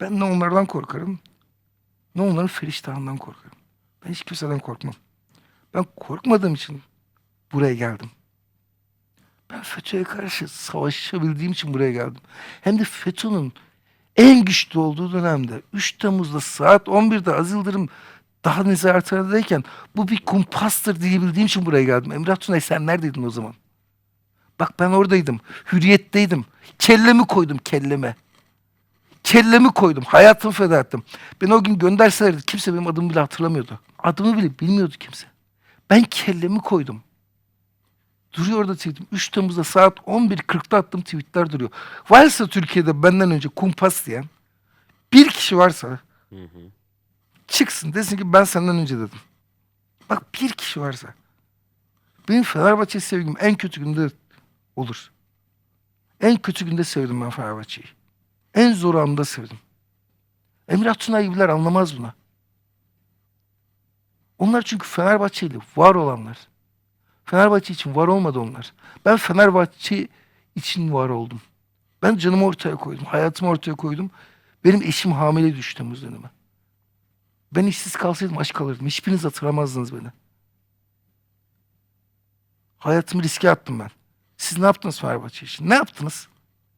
Ben ne onlardan korkarım ne onların feriştahından korkarım. Ben hiç kimseden korkmam. Ben korkmadığım için buraya geldim. Ben FETÖ'ye karşı savaşabildiğim için buraya geldim. Hem de FETÖ'nün en güçlü olduğu dönemde 3 Temmuz'da saat 11'de Aziz Yıldırım daha nezarethanedeyken bu bir kumpastır diyebildiğim için buraya geldim. Emrah Tunay sen neredeydin o zaman? Bak ben oradaydım. Hürriyetteydim. Kellemi koydum kelleme. Kellemi koydum. Hayatımı feda ettim. Beni o gün gönderselerdi kimse benim adımı bile hatırlamıyordu. Adımı bile bilmiyordu kimse. Ben kellemi koydum. Duruyor orada tweetim. 3 Temmuz'da saat 11.40'da attığım tweetler duruyor. Varsa Türkiye'de benden önce kumpas diyen bir kişi varsa çıksın desin ki ben senden önce dedim. Bak bir kişi varsa. Benim Fenerbahçe sevgim en kötü günde olur. En kötü günde sevdim ben Fenerbahçe'yi. En zor anda sevdim. Emrah Tunay gibiler anlamaz buna. Onlar çünkü Fenerbahçe ile var olanlar. Fenerbahçe için var olmadı onlar. Ben Fenerbahçe için var oldum. Ben canımı ortaya koydum. Hayatımı ortaya koydum. Benim eşim hamile düştü Temmuz dönemi. Ben işsiz kalsaydım aç kalırdım. Hiçbiriniz hatırlamazdınız beni. Hayatımı riske attım ben. Siz ne yaptınız Fenerbahçe için? Ne yaptınız?